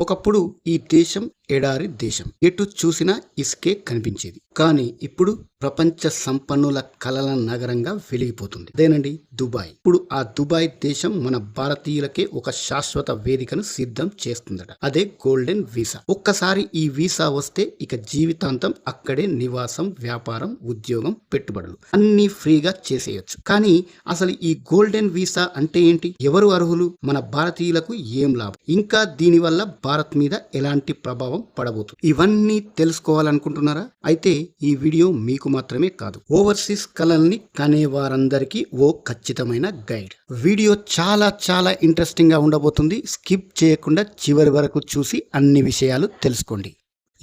ఒకప్పుడు ఈ దేశం ఎడారి దేశం. ఎటు చూసినా ఇసుకే కనిపించేది. కానీ ఇప్పుడు ప్రపంచ సంపన్నుల కలల నగరంగా వెలిగిపోతుంది. అదేనండి దుబాయ్. ఇప్పుడు ఆ దుబాయ్ దేశం మన భారతీయులకే ఒక శాశ్వత వేదికను సిద్ధం చేస్తుందట. అదే గోల్డెన్ వీసా. ఒక్కసారి ఈ వీసా వస్తే ఇక జీవితాంతం అక్కడే నివాసం వ్యాపారం ఉద్యోగం పెట్టుబడులు అన్ని ఫ్రీగా చేసేయొచ్చు. కానీ అసలు ఈ గోల్డెన్ వీసా అంటే ఏంటి? ఎవరు అర్హులు? మన భారతీయులకు ఏం లాభం? ఇంకా దీనివల్ల భారత్ మీద ఎలాంటి ప్రభావం పడబోతుంది? ఇవన్నీ తెలుసుకోవాలనుకుంటున్నారా? అయితే ఈ వీడియో మీకు మాత్రమే కాదు. ఓవర్సీస్ కళల్ని కనే వారందరికీ ఓ ఖచ్చితమైన గైడ్. వీడియో చాలా చాలా ఇంట్రెస్టింగ్గా ఉండబోతుంది. స్కిప్ చేయకుండా చివరి వరకు చూసి అన్ని విషయాలు తెలుసుకోండి.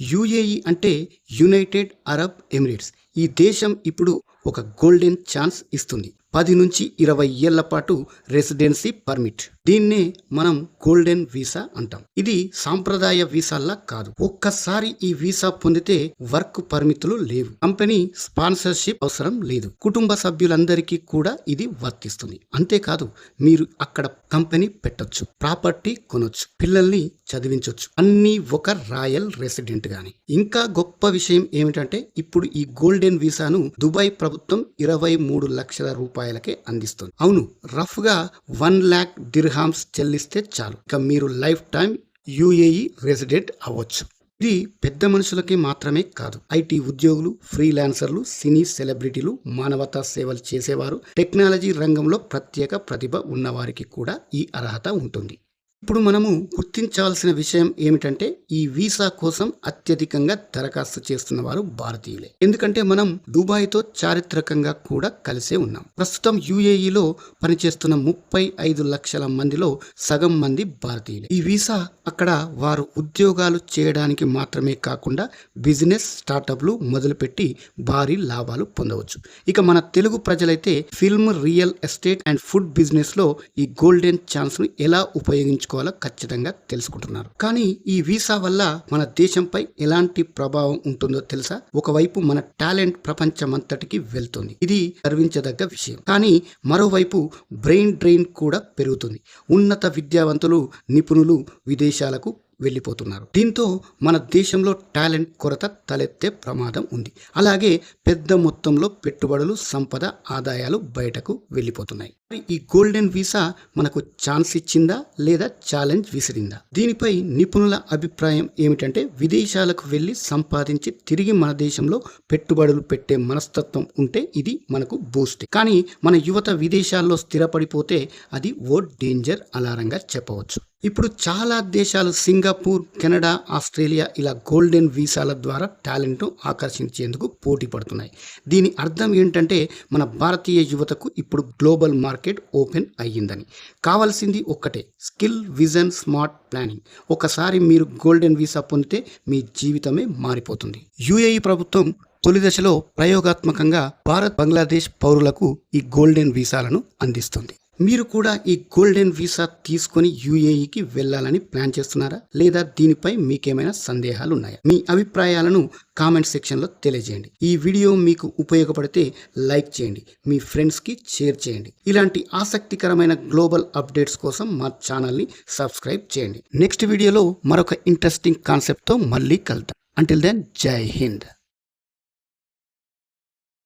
యుఏఈ అంటే యునైటెడ్ అరబ్ ఎమిరేట్స్. ఈ దేశం ఇప్పుడు ఒక గోల్డెన్ ఛాన్స్ ఇస్తుంది. పది నుంచి ఇరవై ఏళ్ళ పాటు రెసిడెన్సీ పర్మిట్. దీన్నే మనం గోల్డెన్ వీసా అంటాం. ఇది సాంప్రదాయ వీసాల్లా కాదు. ఒక్కసారి ఈ వీసా పొందితే వర్క్ పరిమితులు లేవు. కంపెనీ స్పాన్సర్షిప్ అవసరం లేదు. కుటుంబ సభ్యులందరికీ కూడా ఇది వర్తిస్తుంది. అంతేకాదు మీరు అక్కడ కంపెనీ పెట్టొచ్చు. ప్రాపర్టీ కొనొచ్చు. పిల్లల్ని చదివించవచ్చు అన్ని ఒక రాయల్ రెసిడెంట్ గాని. ఇంకా గొప్ప విషయం ఏమిటంటే ఇప్పుడు ఈ గోల్డెన్ వీసాను దుబాయ్ ప్రభుత్వం ఇరవై మూడు లక్షల రూపాయలకే అందిస్తుంది. అవును రఫ్గా వన్ ల్యాక్ దిర్హామ్స్ చెల్లిస్తే చాలు. ఇక మీరు లైఫ్ టైం యుఏఈ రెసిడెంట్ అవ్వచ్చు. ఇది పెద్ద మనుషులకి మాత్రమే కాదు. ఐటీ ఉద్యోగులు ఫ్రీలాన్సర్లు సినీ సెలబ్రిటీలు మానవతా సేవలు చేసేవారు టెక్నాలజీ రంగంలో ప్రత్యేక ప్రతిభ ఉన్నవారికి కూడా ఈ అర్హత ఉంటుంది. ఇప్పుడు మనము గుర్తించాల్సిన విషయం ఏమిటంటే ఈ వీసా కోసం అత్యధికంగా దరఖాస్తు చేస్తున్న వారు భారతీయులే. ఎందుకంటే మనం దుబాయ్తో చారిత్రకంగా కూడా కలిసే ఉన్నాం. ప్రస్తుతం యుఏఈలో పనిచేస్తున్న ముప్పై ఐదు లక్షల మందిలో సగం మంది భారతీయులే. ఈ వీసా అక్కడ వారు ఉద్యోగాలు చేయడానికి మాత్రమే కాకుండా బిజినెస్ స్టార్టప్లు మొదలుపెట్టి భారీ లాభాలు పొందవచ్చు. ఇక మన తెలుగు ప్రజలైతే film real estate and food బిజినెస్లో ఈ గోల్డెన్ ఛాన్స్ను ఎలా ఎలా ఉపయోగించుకోవాలో ఖచ్చితంగా తెలుసుకుంటున్నారు. కానీ ఈ వీసా వల్ల మన దేశంపై ఎలాంటి ప్రభావం ఉంటుందో తెలుసా? ఒకవైపు మన టాలెంట్ ప్రపంచమంతటికి వెళ్తుంది. ఇది గర్వించదగ్గ విషయం. కానీ మరోవైపు బ్రెయిన్ డ్రెయిన్ కూడా పెరుగుతుంది. ఉన్నత విద్యావంతులు నిపుణులు విదేశాలకు వెళ్ళిపోతున్నారు. దీంతో మన దేశంలో టాలెంట్ కొరత తలెత్తే ప్రమాదం ఉంది. అలాగే పెద్ద మొత్తంలో పెట్టుబడులు సంపద ఆదాయాలు బయటకు వెళ్ళిపోతున్నాయి. మరి ఈ గోల్డెన్ వీసా మనకు ఛాన్స్ ఇచ్చిందా లేదా ఛాలెంజ్ విసిరిందా? దీనిపై నిపుణుల అభిప్రాయం ఏమిటంటే విదేశాలకు వెళ్ళి సంపాదించి తిరిగి మన దేశంలో పెట్టుబడులు పెట్టే మనస్తత్వం ఉంటే ఇది మనకు బూస్ట్. కానీ మన యువత విదేశాల్లో స్థిరపడిపోతే అది ఓ డేంజర్ అలారంగా చెప్పవచ్చు. ఇప్పుడు చాలా దేశాలు సింగపూర్ కెనడా ఆస్ట్రేలియా ఇలా గోల్డెన్ వీసాల ద్వారా టాలెంట్ను ఆకర్షించేందుకు పోటీ పడుతున్నాయి. దీని అర్థం ఏంటంటే మన భారతీయ యువతకు ఇప్పుడు గ్లోబల్ మార్కెట్ ఓపెన్ అయ్యిందని. కావాల్సింది ఒక్కటే స్కిల్ విజన్ స్మార్ట్ ప్లానింగ్. ఒకసారి మీరు గోల్డెన్ వీసా పొందితే మీ జీవితమే మారిపోతుంది. యుఏఈ ప్రభుత్వం తొలి దశలో ప్రయోగాత్మకంగా భారత్ బంగ్లాదేశ్ పౌరులకు ఈ గోల్డెన్ వీసాలను అందిస్తుంది. మీరు కూడా ఈ గోల్డెన్ వీసా తీసుకొని యుఏఈకి వెళ్ళాలని ప్లాన్ చేస్తున్నారా? లేదా దీనిపై మీకేమైనా సందేహాలు ఉన్నాయా మీ అభిప్రాయాలను కామెంట్ సెక్షన్లో తెలియజేయండి. ఈ వీడియో మీకు ఉపయోగపడితే లైక్ చేయండి. మీ ఫ్రెండ్స్కి షేర్ చేయండి. ఇలాంటి ఆసక్తికరమైన గ్లోబల్ అప్డేట్స్ కోసం మా ఛానల్ని సబ్స్క్రైబ్ చేయండి. నెక్స్ట్ వీడియోలో మరొక ఇంట్రెస్టింగ్ కాన్సెప్ట్తో మళ్ళీ కలుద్దాం. అంటిల్ దెన్ జై హింద్